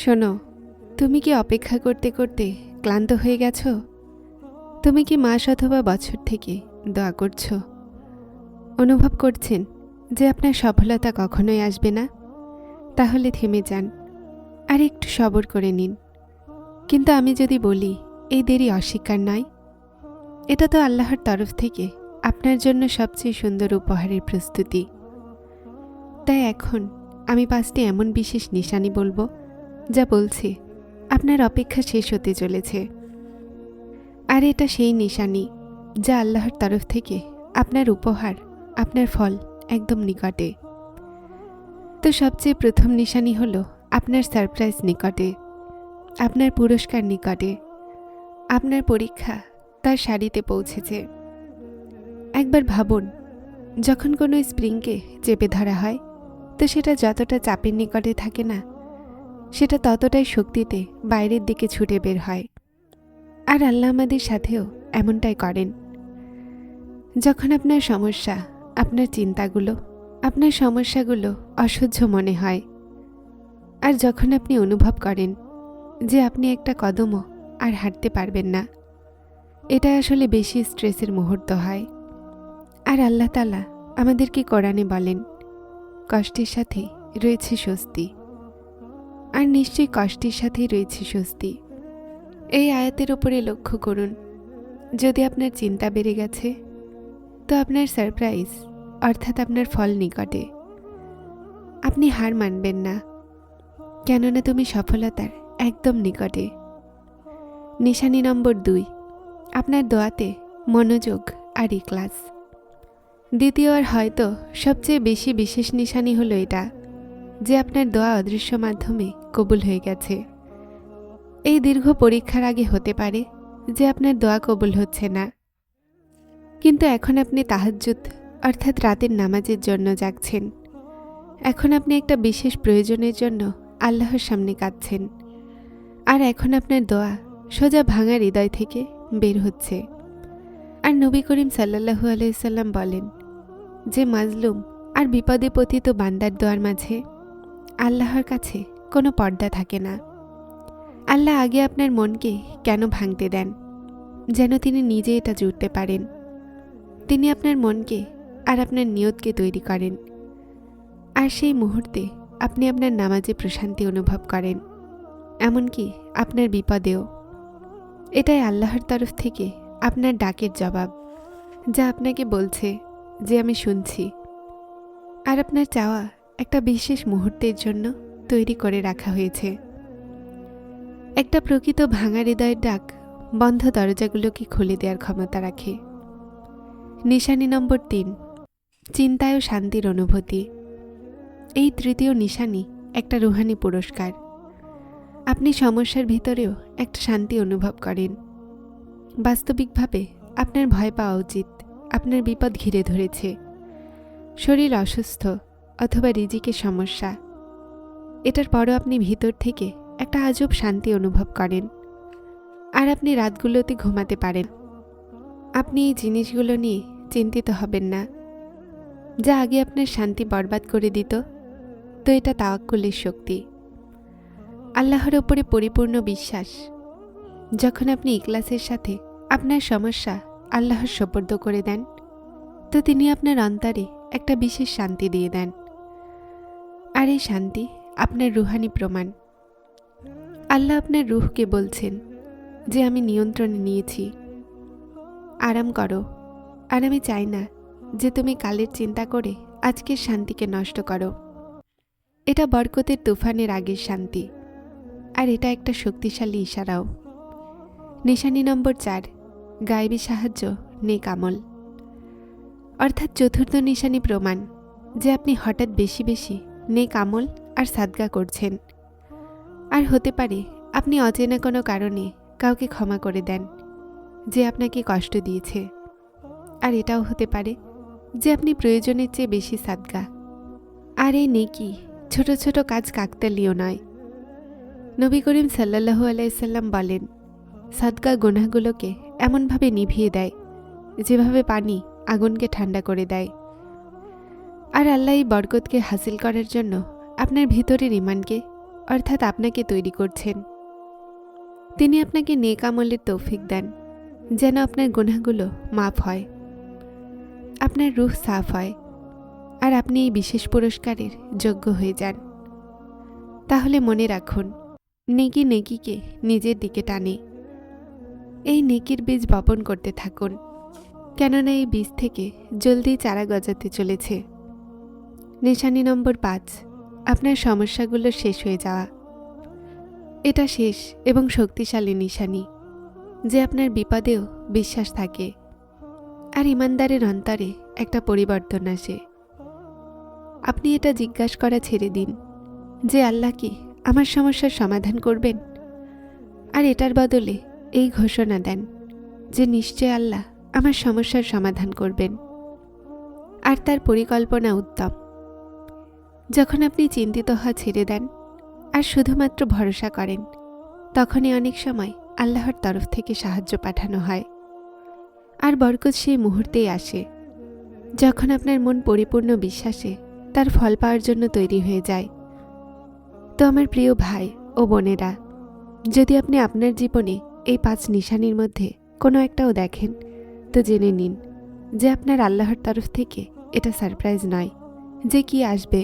শোনো, তুমি কি অপেক্ষা করতে করতে ক্লান্ত হয়ে গেছো? তুমি কি মাস অথবা বছর থেকে দোয়া করছ? অনুভব করছেন যে আপনার সফলতা কখনোই আসবে না? তাহলে থেমে যান, আর একটু সবর করে নিন। কিন্তু আমি যদি বলি, এই দেরি অস্বীকার নয়। এটা তো আল্লাহর তরফ থেকে আপনার জন্য সবচেয়ে সুন্দর উপহারের প্রস্তুতি। তাই এখন আমি পাঁচটি এমন বিশেষ নিশানি বলব যা বলছি, আপনার অপেক্ষা শেষ হতে চলেছে। আর এটা সেই নিশানি, যা আল্লাহর তরফ থেকে আপনার উপহার, আপনার ফল একদম নিকটে। তো সবচেয়ে প্রথম নিশানি হলো আপনার সারপ্রাইজ নিকটে, আপনার পুরস্কার নিকটে। আপনার পরীক্ষা তার সারিতে পৌঁছেছে। একবার ভাবুন, যখন কোনো স্প্রিংকে চেপে ধরা হয়, তো সেটা যতটা চাপের নিকটে থাকে না সেটা ততটাই শক্তিতে বাইরের দিকে ছুটে বের হয়। আর আল্লাহ আমাদের সাথেও এমনটাই করেন। যখন আপনার সমস্যা, আপনার চিন্তাগুলো, আপনার সমস্যাগুলো অসহ্য মনে হয়, আর যখন আপনি অনুভব করেন যে আপনি একটা কদমও আর হাঁটতে পারবেন না, এটা আসলে বেশি স্ট্রেসের মুহূর্ত হয়। আর আল্লাহ তালা আমাদেরকে কোরআনে বলেন, কষ্টের সাথে রয়েছে স্বস্তি। আর নিশ্চয়ই কষ্টের সাথেই রয়েছে স্বস্তি। এই আয়াতের ওপরে লক্ষ্য করুন, যদি আপনার চিন্তা বেড়ে গেছে, তো আপনার সারপ্রাইজ, অর্থাৎ আপনার ফল নিকটে। আপনি হার মানবেন না, কেননা তুমি সফলতার একদম নিকটে। নিশানি নম্বর দুই, আপনার দোয়াতে মনোযোগ আর ইকলাস দ্বিতীয় আর হয়তো সবচেয়ে বেশি বিশেষ নিশানি হলো এটা যে আপনার দোয়া অদৃশ্য মাধ্যমে কবুল হয়ে গেছে। এই দীর্ঘ পরীক্ষার আগে হতে পারে যে আপনার দোয়া কবুল হচ্ছে না। কিন্তু এখন আপনি তাহাজ্জুদ, অর্থাৎ রাতের নামাজের জন্য জাগছেন। এখন আপনি একটা বিশেষ প্রয়োজনের জন্য আল্লাহর সামনে কাঁদছেন। আর এখন আপনার দোয়া সোজা ভাঙা হৃদয় থেকে বের হচ্ছে। আর নবী করিম সাল্লাহু আলাইসাল্লাম বলেন, যে মাজলুম আর বিপদে পতিত বান্দার দোয়ার মাঝে আল্লাহর কাছে কোনো পর্দা থাকে না। আল্লাহ আগে আপনার মনকে কেন ভাঙতে দেন? যেন তিনি নিজে এটা জুড়তে পারেন। তিনি আপনার মনকে আর আপনার নিয়তকে তৈরি করেন। আর সেই মুহূর্তে আপনি আপনার নামাজে প্রশান্তি অনুভব করেন, এমনকি আপনার বিপদেও। এটাই আল্লাহর তরফ থেকে আপনার ডাকের জবাব, যা আপনাকে বলছে যে আমি শুনছি। আর আপনার চাওয়া একটা বিশেষ মুহূর্তের জন্য তৈরি করে রাখা হয়েছে। একটা প্রকৃত ভাঙা হৃদয়ের ডাক বন্ধ দরজাগুলোকে খুলে দেওয়ার ক্ষমতা রাখে। নিশানি নম্বর তিন চিন্তায় ও শান্তির অনুভূতি। এই তৃতীয় নিশানি একটা রুহানি পুরস্কার। আপনি সমস্যার ভিতরেও একটা শান্তি অনুভব করেন। বাস্তবিকভাবে আপনার ভয় পাওয়া উচিত, আপনার বিপদ ঘিরে ধরেছে। শরীর অসুস্থ অথবা রিজিকের সমস্যা। এটার পরও আপনি ভিতর থেকে একটা আজব শান্তি অনুভব করেন। আর আপনি রাতগুলোতে ঘুমাতে পারেন। আপনি এই জিনিসগুলো নিয়ে চিন্তিত হবেন না। যা আগে আপনার শান্তি বরবাদ করে দিত, তো এটা তাওয়াক্কুলের শক্তি। আল্লাহর ওপরে পরিপূর্ণ বিশ্বাস। যখন আপনি ইকলাসের সাথে আপনার সমস্যা আল্লাহর সোপর্দ করে দেন, তো তিনি আপনার অন্তরে একটা বিশেষ শান্তি দিয়ে দেন। আর এই শান্তি আপনার রুহানি প্রমাণ। আল্লাহ আপনার রুহকে বলছেন যে আমি নিয়ন্ত্রণে নিয়েছি। আরাম করো, আর আমি চাই না যে তুমি কালের চিন্তা করে আজকের শান্তিকে নষ্ট করো। এটা বরকতের তুফানের আগের শান্তি, আর এটা একটা শক্তিশালী ইশারাও। নিশানি নম্বর চার, গায়েবী সাহায্য, নেক আমল। অর্থাৎ চতুর্থ নিশানি প্রমাণ যে আপনি হঠাৎ বেশি বেশি নেক আমল আর সাদগা করছেন। আর হতে পারে আপনি অচেনা কোনো কারণে কাউকে ক্ষমা করে দেন, যে আপনাকে কষ্ট দিয়েছে। আর এটাও হতে পারে যে আপনি প্রয়োজনের চেয়ে বেশি সাদগা। আর এই নেকি ছোট ছোট কাজ কাকতালিও নয়। নবী করিম সাল্লাহু আলাইসাল্লাম বলেন, সাদগা গোনাগুলোকে এমনভাবে নিভিয়ে দেয়, যেভাবে পানি আগুনকে ঠান্ডা করে দেয়। আর আল্লাহ এই বরকতকে হাসিল করার জন্য আপনার ভিতরের ইমানকে অর্থাৎ আপনাকে তৈরি করছেন। তিনি আপনাকে নেক আমলের তৌফিক দেন, যেন আপনার গুনাহগুলো মাফ হয়, আপনার রুহ সাফ হয়, আর আপনি এই বিশেষ পুরস্কারের যোগ্য হয়ে যান। তাহলে মনে রাখুন, নেকি নেকিকে নিজের দিকে টানে। এই নেকির বীজ বপন করতে থাকুন, কেননা এই বীজ থেকে জলদি চারা গজাতে চলেছে। নিশানি নম্বর পাঁচ। আপনার সমস্যাগুলো শেষ হয়ে যাওয়া। এটা শেষ এবং শক্তিশালী নিশানি, যে আপনার বিপদেও বিশ্বাস থাকে। আর ইমানদারের অন্তরে একটা পরিবর্তন আসে। আপনি এটা জিজ্ঞাসা করা ছেড়ে দিন, যে আল্লাহ কি আমার সমস্যার সমাধান করবেন? আর এটার বদলে এই ঘোষণা দেন, যে নিশ্চয় আল্লাহ আমার সমস্যার সমাধান করবেন। আর তার পরিকল্পনা উত্তম। যখন আপনি চিন্তিত হওয়া ছেড়ে দেন আর শুধুমাত্র ভরসা করেন, তখনই অনেক সময় আল্লাহর তরফ থেকে সাহায্য পাঠানো হয়। আর বরকত সেই মুহূর্তেই আসে, যখন আপনার মন পরিপূর্ণ বিশ্বাসে তার ফল পাওয়ার জন্য তৈরি হয়ে যায়। তো আমার প্রিয় ভাই ও বোনেরা, যদি আপনি আপনার জীবনে এই পাঁচ নিশানির মধ্যে কোনো একটাও দেখেন, তো জেনে নিন যে আপনার আল্লাহর তরফ থেকে এটা সারপ্রাইজ নয়, যে কি আসবে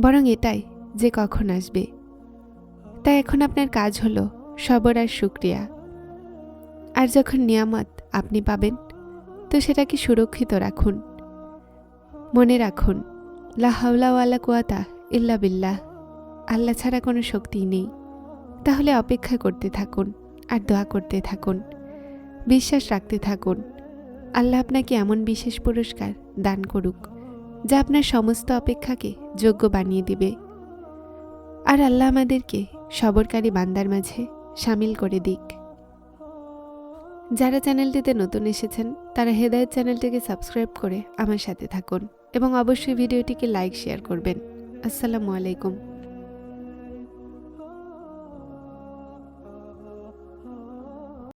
বরং এটাই যে কখন আসবে। তাই এখন আপনার কাজ হলো সবর আর শুক্রিয়া। আর যখন নিয়ামত আপনি পাবেন, তো সেটাকে সুরক্ষিত রাখুন। মনে রাখুন লাহাউলাওয়ালা কুয়াতা ইল্লা বিল্লাহ। আল্লাহ ছাড়া কোনো শক্তিই নেই। তাহলে অপেক্ষা করতে থাকুন আর দোয়া করতে থাকুন। বিশ্বাস রাখতে থাকুন। আল্লাহ আপনাকে এমন বিশেষ পুরস্কার দান করুক। যা আপনার সমস্ত অপেক্ষাকে যোগ্য বানিয়ে দিবে। আর আল্লাহ আমাদেরকে সবরকারী বান্দার মাঝে সামিল করে দিক। যারা চ্যানেলটিতে নতুন এসেছেন, তারা হেদায়ত চ্যানেলটিকে সাবস্ক্রাইব করে আমার সাথে থাকুন এবং অবশ্যই ভিডিওটিকে লাইক, শেয়ার করবেন। আসসালামু আলাইকুম।